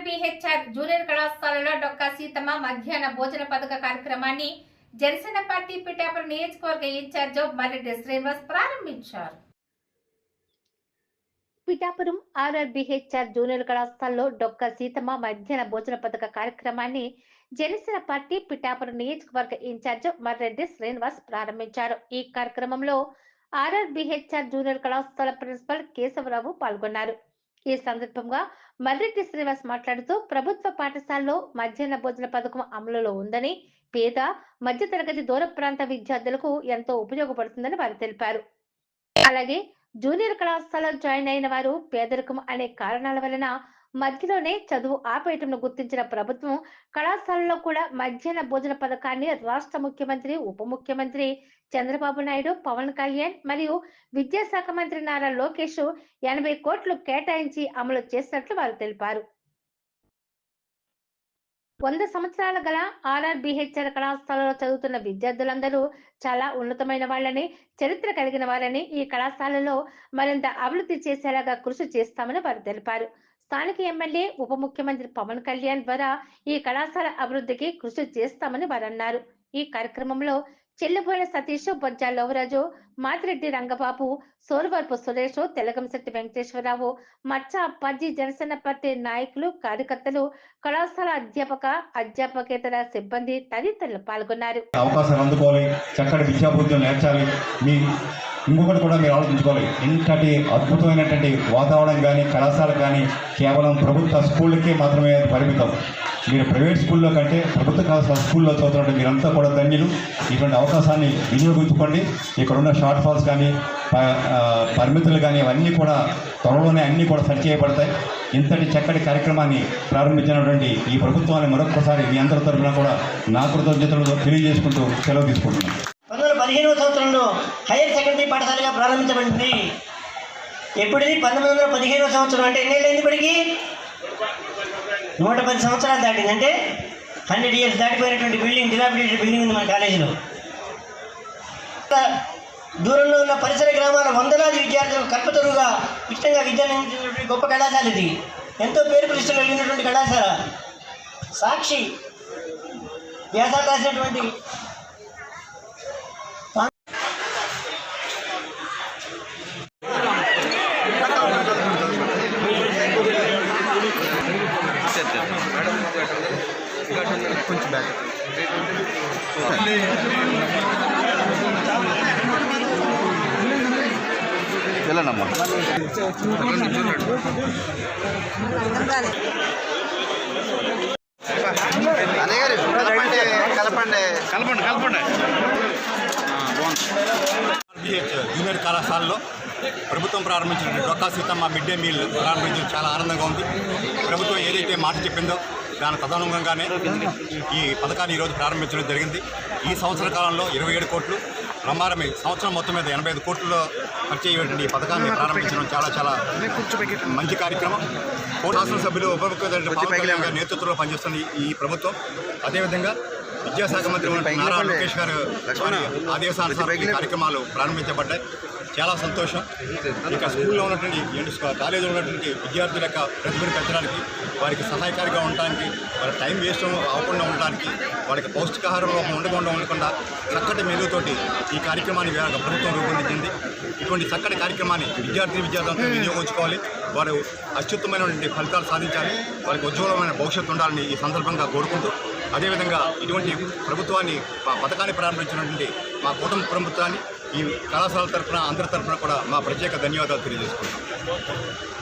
RRBHR junior కళాశాలలో డొక్కా సీతమ్మ మధ్యాహ్న భోజన పథక కార్యక్రమాన్ని జనసేన పార్టీ పిఠాపురం నియోజకవర్గ ఇన్ఛార్జ్ మర్రెడ్డి శ్రీనివాస్ ప్రారంభించారు. పిఠాపురం ఆర్ఆర్బిహెచ్ఆర్ జూనియర్ కళాశాలలో డొక్క సీతమ్మ మధ్యాహ్న భోజన పథక కార్యక్రమాన్ని జనసేన పార్టీ పిఠాపురం నియోజకవర్గ ఇన్ఛార్జ్ మర్రెడ్డి శ్రీనివాస్ ప్రారంభించారు. ఈ కార్యక్రమంలో ఆర్ఆర్బిహెచ్ఆర్ జూనియర్ కళాశాల ప్రిన్సిపల్ కేశవరావు పాల్గొన్నారు. ఈ సందర్భంగా మర్రెడ్డి శ్రీనివాస్ మాట్లాడుతూ ప్రభుత్వ పాఠశాలలో మధ్యాహ్న భోజన పథకం అమలులో ఉందని పేద మధ్యతరగతి దూర ప్రాంత విద్యార్థులకు ఎంతో ఉపయోగపడుతుందని వారు తెలిపారు. అలాగే జూనియర్ కళాశాలలో జాయిన్ అయిన వారు పేదరికం అనే కారణాల వలన మధ్యలోనే చదువు ఆపేయటంను గుర్తించిన ప్రభుత్వం కళాశాలలో కూడా మధ్యాహ్న భోజన పథకాన్ని రాష్ట్ర ముఖ్యమంత్రి ఉప ముఖ్యమంత్రి చంద్రబాబు నాయుడు పవన్ కళ్యాణ్ మరియు విద్యాశాఖ మంత్రి నారా లోకేష్ ఎనభై కోట్లు కేటాయించి అమలు చేసినట్లు వారు తెలిపారు. వంద సంవత్సరాల గల ఆర్ఆర్బిహెచ్ఆర్ కళాశాలలో చదువుతున్న విద్యార్థులందరూ చాలా ఉన్నతమైన వాళ్ళని చరిత్ర కలిగిన వారని ఈ కళాశాలలో మరింత అభివృద్ధి చేసేలాగా కృషి చేస్తామని వారు తెలిపారు. స్థానిక ఎమ్మెల్యే ఉప ముఖ్యమంత్రి పవన్ కళ్యాణ్ ద్వారా ఈ కళాశాల అభివృద్ధికి కృషి చేస్తామని వారు అన్నారు ఈ కార్యక్రమంలో చెల్లిపోయిన సతీష్ బొజ్జా లవరాజు మాతిరెడ్డి రంగబాబు సోరవరపు సురేష్ తెలగంశెట్టి వెంకటేశ్వరరావు మచ్చ అప్పాజీ జనసేన పార్టీ నాయకులు కార్యకర్తలు కళాశాల అధ్యాపక అధ్యాపకేతర సిబ్బంది తదితరులు పాల్గొన్నారు. అవకాశం అందుకోవాలి చక్కటి విద్యాబుద్ధులు నేర్చాలి. మీ ఇంకొకటి కూడా మీరు ఆలోచించుకోవాలి. ఇంతటి అద్భుతమైనటువంటి వాతావరణం కానీ కళాశాల కానీ కేవలం ప్రభుత్వ స్కూళ్ళకే మాత్రమే పరిమితం. మీరు ప్రైవేట్ స్కూల్లో కంటే ప్రభుత్వ కళాశాల స్కూల్లో చదువుతున్నట్టు మీరంతా కూడా ధన్యులు. ఇటువంటి అవకాశాన్ని వినియోగించుకోండి. ఇక్కడ ఉన్న షార్ట్ ఫాల్స్ కానీ పరిమితులు కానీ అవన్నీ కూడా త్వరలోనే అన్నీ కూడా సరి చేయబడతాయి. ఇంతటి చక్కటి కార్యక్రమాన్ని ప్రారంభించినటువంటి ఈ ప్రభుత్వాన్ని మరొకసారి మీ అందరి తరఫున కూడా నా కృతజ్ఞతలు తెలియజేసుకుంటూ సెలవు తీసుకుంటున్నాను. పదిహేనవ సంవత్సరంలో హైయర్ సెకండరీ పాఠశాలగా ప్రారంభించబడింది. ఎప్పుడుది? పంతొమ్మిది వందల పదిహేనవ సంవత్సరం అంటే ఎన్నేళ్ళైంది ఇప్పటికి? నూట పది సంవత్సరాలు దాటింది. అంటే హండ్రెడ్ ఇయర్స్ దాటిపోయినటువంటి బిల్డింగ్ డిలాబిలేటెడ్ బిల్డింగ్ ఉంది మన కాలేజీలో. దూరంలో ఉన్న పరిసర గ్రామాల వందలాది విద్యార్థులకు కల్పతరుగా ఉచితంగా విద్య గొప్ప కళాశాల ఇది. ఎంతో పేరు ప్రతిష్టలు కలిగినటువంటి కళాశాల. సాక్షి వ్యాసాలు రాసినటువంటి అన్నయ్య గారు కలపండి కలపండి. కలపండి కలపండి. జూనియర్ కళాశాలలో ప్రభుత్వం ప్రారంభించిన Dokka Seethamma mid day meal ప్రారంభించడం చాలా ఆనందంగా ఉంది. ప్రభుత్వం ఏదైతే మాట చెప్పిందో దాని తదనుగుణంగానే ఈ పథకాన్ని ఈరోజు ప్రారంభించడం జరిగింది. ఈ సంవత్సర కాలంలో ఇరవై ఏడు కోట్లు రమారమి సంవత్సరం మొత్తం మీద ఎనభై ఐదు కోట్లలో ఖర్చు అయ్యేటువంటి ఈ పథకాన్ని ప్రారంభించడం చాలా చాలా మంచి కార్యక్రమం. కోట శాసనసభ్యులు ఉప ముఖ్యమంత్రి పవన్ కళ్యాణ్ గారి నేతృత్వంలో పనిచేస్తున్న ఈ- ప్రభుత్వం. అదేవిధంగా విద్యాశాఖ మంత్రి నారా లోకేష్ గారు ఆదేశానుసారం ఈ కార్యక్రమాలు ప్రారంభించబడ్డాయి. చాలా సంతోషం. ఇంకా స్కూల్లో ఉన్నటువంటి ఎండు కాలేజీలో ఉన్నటువంటి విద్యార్థుల యొక్క ప్రతిభను పెంచడానికి వారికి సహాయకారిగా ఉండడానికి వాళ్ళ టైం వేస్ట్ అవ్వకుండా ఉండడానికి వాళ్ళకి పౌష్టికాహారం లోపం ఉండకుండా ఉండకుండా చక్కటి మెరుగుతోటి ఈ కార్యక్రమాన్ని ప్రభుత్వం రూపొందించింది. ఇటువంటి చక్కటి కార్యక్రమాన్ని విద్యార్థి విద్యార్థులతో వినియోగించుకోవాలి. వారు అత్యుత్తమైనటువంటి ఫలితాలు సాధించాలి. వారికి ఉజ్వలమైన భవిష్యత్తు ఉండాలని ఈ సందర్భంగా కోరుకుంటూ అదేవిధంగా ఇటువంటి ప్రభుత్వాన్ని మా పథకాన్ని ప్రారంభించినటువంటి మా కుటుంబ ప్రభుత్వాన్ని ఈ కళాశాల తరఫున అందరి తరఫున కూడా మా ప్రత్యేక ధన్యవాదాలు తెలియజేసుకుంటాం